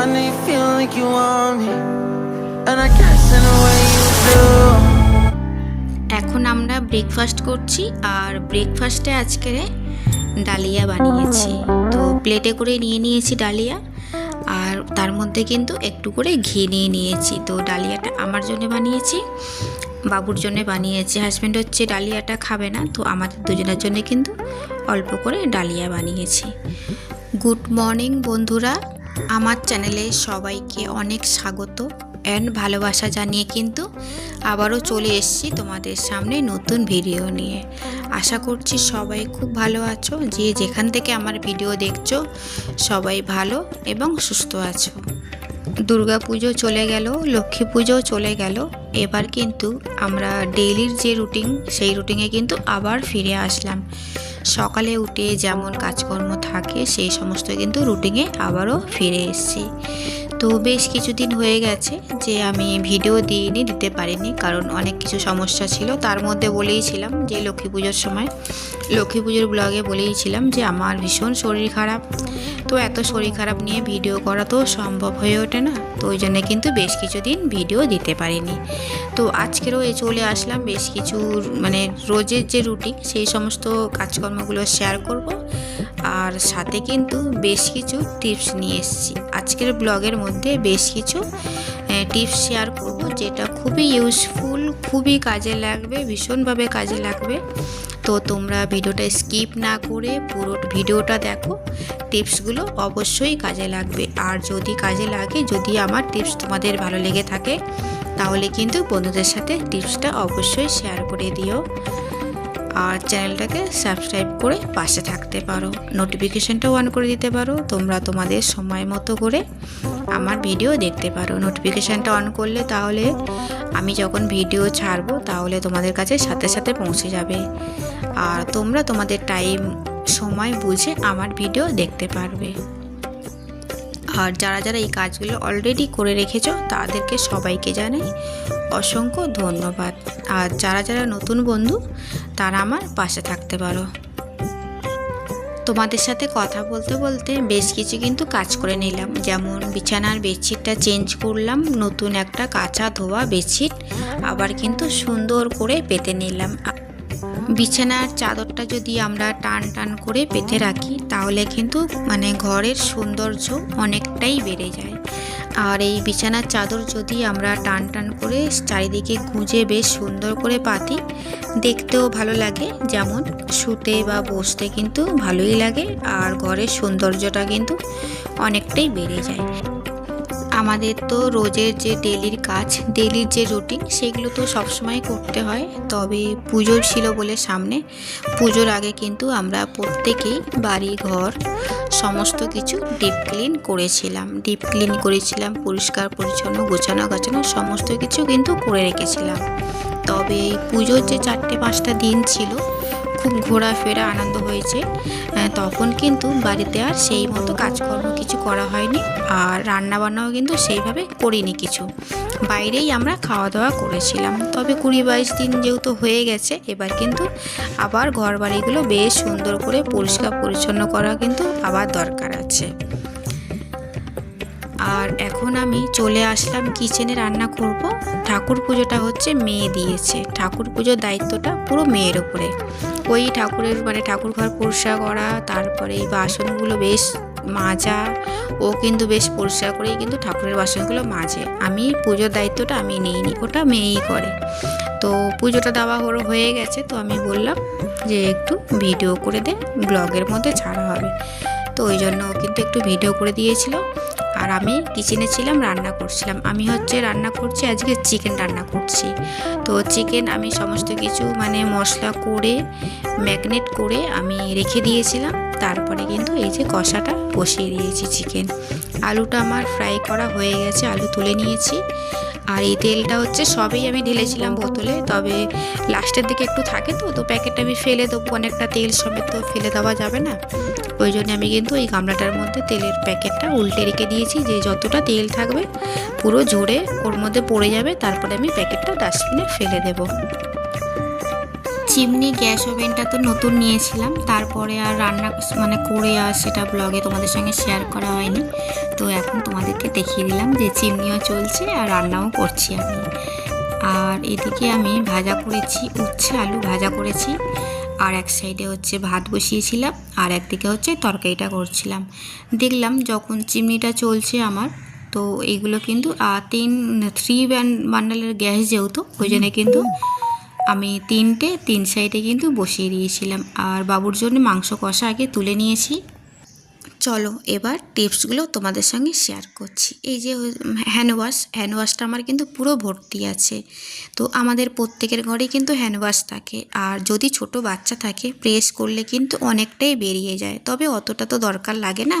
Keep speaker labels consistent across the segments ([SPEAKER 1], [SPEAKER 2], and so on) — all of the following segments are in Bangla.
[SPEAKER 1] I know you feel like you want me, and I guess in a way you do.
[SPEAKER 2] এখন আমরা ব্রেকফাস্ট করছি আর ব্রেকফাস্টে আজকে ডালিয়া বানিয়েছি। তো প্লেটে করে নিয়ে নিয়েছি ডালিয়া আর তার মধ্যে কিন্তু একটু করে ঘি নিয়ে নিয়েছি। তো ডালিয়াটা আমার জন্য বানিয়েছি বাবুর জন্য বানিয়েছি। হাজব্যান্ড হচ্ছে ডালিয়াটা খাবে না তো আমাদের দুজনের জন্য কিন্তু অল্প করে ডালিয়া বানিয়েছি। গুড মর্নিং বন্ধুরা। আমার চ্যানেলে সবাইকে অনেক স্বাগত অ্যান্ড ভালোবাসা জানিয়ে কিন্তু আবারও চলে এসেছি তোমাদের সামনে নতুন ভিডিও নিয়ে। আশা করছি সবাই খুব ভালো আছো, যে যেখান থেকে আমার ভিডিও দেখছ, সবাই ভালো এবং সুস্থ আছো। দুর্গা পুজো চলে গেল, লক্ষ্মী পুজোও চলে গেল, এবার কিন্তু আমরা ডেইলির যে রুটিন সেই রুটিনে কিন্তু আবার ফিরে আসলাম। সকালে উঠে যেমন কাজকর্ম থাকে, সেই সমস্ত কিন্তু রুটিনে আবারও ফিরে এসেছি। তো বেশ কিছুদিন হয়ে গেছে যে আমি ভিডিও দিইনি, দিতে পারিনি, কারণ অনেক কিছু সমস্যা ছিল। তার মধ্যে বলেইছিলাম যে লক্ষ্মী পুজোর সময়, লক্ষ্মী পুজোর ব্লগে বলেইছিলাম যে আমার ভীষণ শরীর খারাপ। তো এত শরীর খারাপ নিয়ে ভিডিও করা তো সম্ভব হয়ে ওঠে না, তো ওই জন্য কিন্তু বেশ কিছুদিন ভিডিও দিতে পারিনি। তো আজকেরও এ চলে আসলাম বেশ কিছু মানে রোজের যে রুটিন, সেই সমস্ত কাজকর্মগুলো শেয়ার করব। আর সাথে কিন্তু বেশ কিছু টিপস নিয়ে এসেছি। আজকের ব্লগের মধ্যে বেশ কিছু টিপস শেয়ার করব যেটা খুবই ইউজফুল খুবই কাজে লাগবে, ভীষণভাবে কাজে লাগবে। তো তোমরা ভিডিওটা স্কিপ না করে পুরো ভিডিওটা দেখো, টিপসগুলো অবশ্যই কাজে লাগবে। আর যদি কাজে লাগে, যদি আমার টিপস তোমাদের ভালো লেগে থাকে, তাহলে কিন্তু বন্ধুদের সাথে টিপসটা অবশ্যই শেয়ার করে দিও। আর চ্যানেলটাকে সাবস্ক্রাইব করে পাশে থাকতে পারো। নোটিফিকেশনটা অন করে দিতে পারো। তোমরা তোমাদের সময় মতো করে আমার ভিডিও দেখতে পারো। নোটিফিকেশানটা অন করলে তাহলে আমি যখন ভিডিও ছাড়বো তাহলে তোমাদের কাছে সাথে সাথে পৌঁছে যাবে। আর তোমরা তোমাদের টাইম সময় বুঝে আমার ভিডিও দেখতে পারবে। আর যারা যারা এই কাজগুলো অলরেডি করে রেখেছো, তাদেরকে সবাইকে জানাই অসংখ্য ধন্যবাদ। আর যারা যারা নতুন বন্ধু, তারা আমার পাশে থাকতে পারো। তোমাদের সাথে কথা বলতে বলতে বেশ কিছু কিন্তু কাজ করে নিলাম। যেমন বিছানার বেডশিটটা চেঞ্জ করলাম, নতুন একটা কাঁচা ধোয়া বেডশিট আবার কিন্তু সুন্দর করে পেতে নিলাম। বিছানার চাদরটা যদি আমরা টান টান করে পেতে রাখি, তাহলে কিন্তু মানে ঘরের সৌন্দর্য অনেকটাই বেড়ে যায়। আর এই বিছানার চাদর যদি আমরা টান টান করে চারিদিকে গুঁজে বেশ সুন্দর করে পাতি, দেখতেও ভালো লাগে। যেমন শুতে বা বসতে কিন্তু ভালোই লাগে, আর ঘরের সৌন্দর্যটা কিন্তু অনেকটাই বেড়ে যায়। আমাদের তো রোজের যে ডেলির কাজ, ডেলির যে রুটিন সেগুলো তো সবসময় করতে হয়। তবে পুজো ছিল বলে সামনে। পুজোর আগে কিন্তু আমরা প্রত্যেকেই বাড়ি, ঘর, সমস্ত কিছু ডিপ ক্লিন করেছিলাম। ডিপ ক্লিন করেছিলাম, পরিষ্কার, পরিচ্ছন্ন, গোছানো, গাছানো, সমস্ত কিছু কিন্তু করে রেখেছিলাম। তবে পুজোর যে চারটে, পাঁচটা দিন ছিল খুব ঘোরাফেরা আনন্দ হয়েছে তখন কিন্তু বাড়িতে আর সেই মতো কাজকর্ম কিছু করা হয়নি আর রান্নাবান্নাও কিন্তু সেইভাবে করিনি কিছু। বাইরেই আমরা খাওয়া দাওয়া করেছিলাম। তবে কুড়ি বাইশ দিন যেহেতু হয়ে গেছে, এবার কিন্তু আবার ঘর বাড়িগুলো বেশ সুন্দর করে পরিষ্কার পরিচ্ছন্ন করা কিন্তু আবার দরকার আছে। আর এখন আমি চলে আসলাম কিচেনে রান্না করব। ঠাকুর পুজোটা হচ্ছে মেয়ে দিয়েছে। ঠাকুর পুজোর দায়িত্বটা পুরো মেয়ের উপরে। ওই ঠাকুরের মানে ঠাকুর ঘর পরিষ্কার করা, তারপরে এই বাসনগুলো বেশ মাজা, ও কিন্তু বেশ পরিষ্কার করেই কিন্তু ঠাকুরের বাসনগুলো মাজে। আমি পুজোর দায়িত্বটা আমি নিইনি, ওটা মেয়েই করে। তো পুজোটা দেওয়া হলো, হয়ে গেছে। তো আমি বললাম যে একটু ভিডিও করে দে, ব্লগের মধ্যে ছাড়া হবে। তো ওই জন্য কিন্তু একটু ভিডিও করে দিয়েছিল। আর আমি কিচেনে ছিলাম, রান্না করছিলাম। আমি হচ্ছে রান্না করছি, আজকে চিকেন রান্না করছি। তো চিকেন আমি সমস্ত কিছু মানে মশলা করে ম্যাগনেট করে আমি রেখে দিয়েছিলাম। তারপরে কিন্তু এই যে কষাটা বসিয়ে দিয়েছি চিকেন আলুটা আমার ফ্রাই করা হয়ে গেছে, আলু তুলে নিয়েছি। আর এই তেলটা হচ্ছে সবই আমি ঢেলেছিলাম বোতলে। তবে লাস্টের দিকে একটু থাকে তো তো প্যাকেটটা আমি ফেলে দেবো, অনেকটা তেল সমেত তো ফেলে দেওয়া যাবে না। ওই জন্য আমি কিন্তু এই গামলাটার মধ্যে তেলের প্যাকেটটা উল্টে রেখে দিয়েছি, যে যতটা তেল থাকবে পুরো ঝরে ওর মধ্যে পড়ে যাবে, তারপরে আমি প্যাকেটটা ডাস্টবিনে ফেলে দেবো। চিমনি গ্যাস ওভেনটা তো নতুন নিয়েছিলাম, তারপরে আর রান্না মানে করে আর সেটা ব্লগে তোমাদের সঙ্গে শেয়ার করা হয়নি। তো এখন তোমাদেরকে দেখিয়ে দিলাম যে চিমনিও চলছে আর রান্নাও করছি আমি। আর এদিকে আমি ভাজা করেছি, উচ্ছে আলু ভাজা করেছি। আর এক সাইডে হচ্ছে ভাত বসিয়েছিলাম আর একদিকে হচ্ছে তরকারিটা করছিলাম। দেখলাম যখন চিমনিটা চলছে আমার তো এইগুলো কিন্তু তিন থ্রি বান্ডালের গ্যাস যেহেতু ওই জন্য কিন্তু আমি তিনটে তিন সাইডে কিন্তু বসিয়ে দিয়েছিলাম। আর বাবুর জন্য মাংস কষা আগে তুলে নিয়েছি। চলো, এবার টিপসগুলো তোমাদের সঙ্গে শেয়ার করছি। এই যে হ্যান্ড ওয়াশ হ্যান্ড ওয়াশটা আমার কিন্তু পুরো ভর্তি আছে। তো আমাদের প্রত্যেকের ঘরেই কিন্তু হ্যান্ড ওয়াশ থাকে। আর যদি ছোট বাচ্চা থাকে প্রেস করলে কিন্তু অনেকটাই বেরিয়ে যায়। তবে অতটা তো দরকার লাগে না।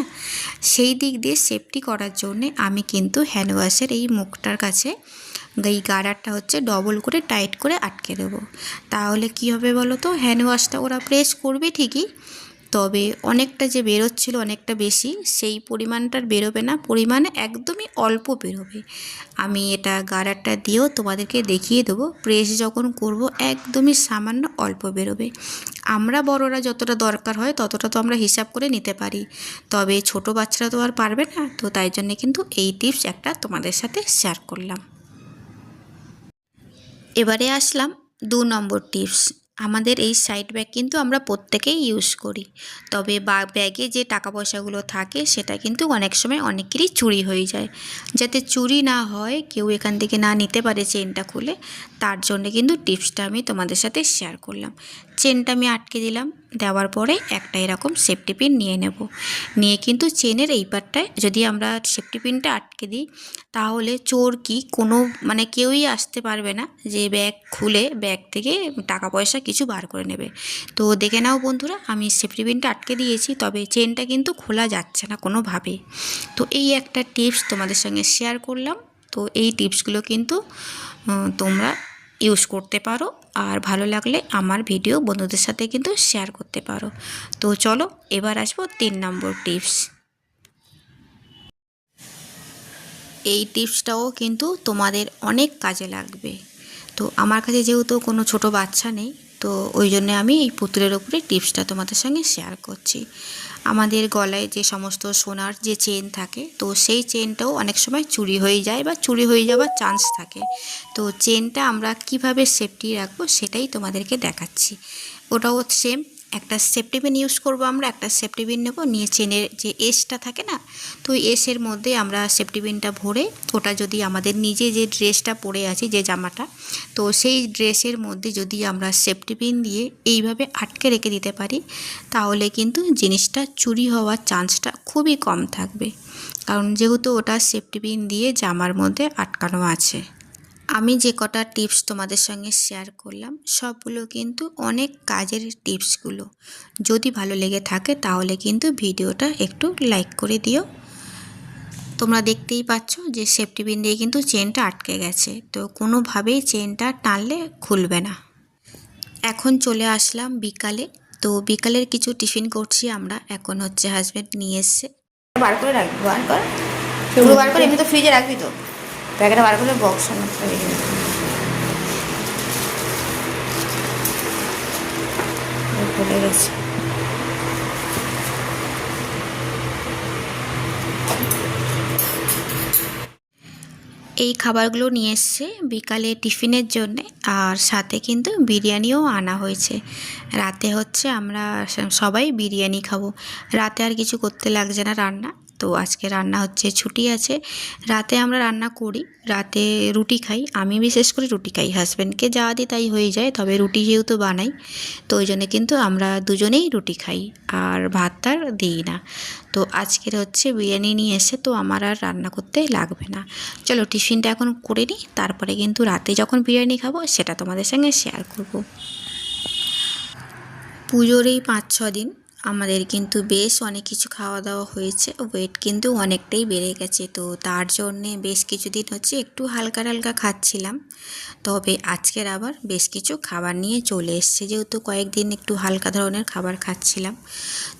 [SPEAKER 2] সেই দিক দিয়ে সেফটি করার জন্যে আমি কিন্তু হ্যান্ড ওয়াশের এই মুখটার কাছে এই গার্ডারটা হচ্ছে ডবল করে টাইট করে আটকে দেবো। তাহলে কি হবে বলো তো? হ্যান্ড ওয়াশটা ওরা প্রেস করবে ঠিকই। তবে অনেকটা যে বেরোচ্ছিল অনেকটা বেশি, সেই পরিমাণটার বেরোবে না। পরিমাণ একদমই অল্প বেরোবে। আমি এটা গার্ডারটা দিয়েও তোমাদেরকে দেখিয়ে দেবো। প্রেস যখন করব, একদমই সামান্য অল্প বেরোবে। আমরা বড়রা যতটা দরকার হয়, ততটা তো আমরা হিসাব করে নিতে পারি। তবে ছোট বাচ্চারা তো আর পারবে না, তো তাই জন্যে কিন্তু এই টিপস একটা তোমাদের সাথে শেয়ার করলাম। এবারে আসলাম দু নম্বর টিপস। আমাদের এই সাইড ব্যাগ কিন্তু আমরা প্রত্যেকেই ইউজ করি। তবে বা ব্যাগে যে টাকা পয়সাগুলো থাকে, সেটা কিন্তু অনেক সময় অনেকেরই চুরি হয়ে যায়। যাতে চুরি না হয়, কেউ এখান থেকে না নিতে পারে চেনটা খুলে, তার জন্য কিন্তু টিপসটা আমি তোমাদের সাথে শেয়ার করলাম। চেনটা আমি আটকে দিলাম, দেওয়ার পরে একটা এরকম সেফটি পিন নিয়ে নেব। নিয়ে কিন্তু চেনের এই পারটায় যদি আমরা সেফটি পিনটা আটকে দিই তাহলে চোর কি কোনো মানে কেউই আসতে পারবে না যে ব্যাগ খুলে ব্যাগ থেকে টাকা পয়সা কিছু বার করে নেবে। তো দেখে নাও বন্ধুরা, আমি সেফটি পিনটা আটকে দিয়েছি, তবে চেনটা কিন্তু খোলা যাচ্ছে না কোনোভাবে। তো এই একটা টিপস তোমাদের সঙ্গে শেয়ার করলাম। তো এই টিপসগুলো কিন্তু তোমরা ইউজ করতে পারো, আর ভালো লাগলে আমার ভিডিও বন্ধুদের সাথে কিন্তু শেয়ার করতে পারো। তো চলো, এবার আসব তিন নম্বর টিপস। এই টিপসটাও কিন্তু তোমাদের অনেক কাজে লাগবে। তো আমার কাছে যেহেতু কোনো ছোট বাচ্চা নেই, তো ওই জন্যে আমি এই পুতুলের উপরে টিপসটা তোমাদের সঙ্গে শেয়ার করছি। আমাদের গলায় যে সমস্ত সোনার যে চেন থাকে, তো সেই চেনটাও অনেক সময় চুরি হয়ে যায় বা চুরি হয়ে যাওয়ার চান্স থাকে। তো চেনটা আমরা কীভাবে সেফটি রাখব সেটাই তোমাদেরকে দেখাচ্ছি। ওটাও সেম একটা সেফটি পিন ইউজ করব আমরা, একটা সেফটি পিন নেব, নিয়ে চেনের যে এসটা থাকে না, তো এসের মধ্যে আমরা সেফটি পিনটা ভরে, ওটা যদি আমাদের নিজে যে ড্রেসটা পরে আছি, যে জামাটা, তো সেই ড্রেসের মধ্যে যদি আমরা সেফটি পিন দিয়ে এইভাবে আটকে রেখে দিতে পারি, তাহলে কিন্তু জিনিসটা চুরি হওয়ার চান্সটা খুবই কম থাকবে। কারণ যেহেতু ওটা সেফটি পিন দিয়ে জামার মধ্যে আটকানো আছে। আমি যে কটা টিপস তোমাদের সঙ্গে শেয়ার করলাম, সবগুলো কিন্তু অনেক কাজের টিপসগুলো যদি ভালো লেগে থাকে তাহলে কিন্তু ভিডিওটা একটু লাইক করে দিও। তোমরা দেখতেই পাচ্ছ যে সেফটি পিন দিয়ে কিন্তু চেনটা আটকে গেছে। তো কোনোভাবেই চেনটা টানলে খুলবে না। এখন চলে আসলাম বিকালে। তো বিকালের কিছু টিফিন করছি আমরা। এখন হচ্ছে হাজব্যান্ড নিয়ে এসছে। বার করে রাখবি বার কর। বার করে এমনি তো ফ্রিজে রাখবি তো। প্যাকেটে বার করে বক্স এই খাবারগুলো নিয়ে এসছে বিকালে টিফিনের জন্যে, আর সাথে কিন্তু বিরিয়ানিও আনা হয়েছে। রাতে হচ্ছে আমরা সবাই বিরিয়ানি খাব। রাতে আর কিছু করতে লাগছে না রান্না। তো আজকে রান্না হচ্ছে ছুটি আছে। রাতে আমরা রান্না করি, রাতে রুটি খাই। আমি বিশেষ করে রুটি খাই। হাজব্যান্ডকে যা দিই তাই হয়ে যায়, তবে রুটি যেহেতু বানাই, তো ওই জন্য কিন্তু আমরা দুজনেই রুটি খাই, আর ভাত আর দিই না। তো আজকের হচ্ছে বিরিয়ানি নিয়ে এসে তো আমার আর রান্না করতে লাগবে না। চলো টিফিনটা এখন করে নিই, তারপরে কিন্তু রাতে যখন বিরিয়ানি খাব, সেটা তোমাদের সঙ্গে শেয়ার করব। পুজোর এই পাঁচ ছ দিন আমাদের কিন্তু বেশ অনেক কিছু খাওয়া দাওয়া হয়েছে। ওয়েট কিন্তু অনেকটাই বেড়ে গেছে। তো তার জন্যে বেশ কিছুদিন হচ্ছে একটু হালকা হালকা খাচ্ছিলাম। তবে আজকের আবার বেশ কিছু খাবার নিয়ে চলে এসছে। যেহেতু কয়েকদিন একটু হালকা ধরনের খাবার খাচ্ছিলাম।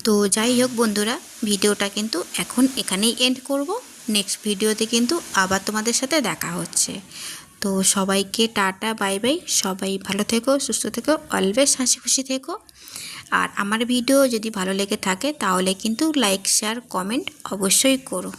[SPEAKER 2] তো যাই হোক বন্ধুরা, ভিডিওটা কিন্তু এখন এখানেই এন্ড করব। নেক্সট ভিডিওতে কিন্তু আবার তোমাদের সাথে দেখা হচ্ছে। তো সবাইকে টাটা, বাই বাই। সবাই ভালো থেকো, সুস্থ থেকো অলওয়েজ হাসি খুশি থেকো। আর আমার ভিডিও যদি ভালো লেগে থাকে তাহলে কিন্তু লাইক শেয়ার কমেন্ট অবশ্যই করো।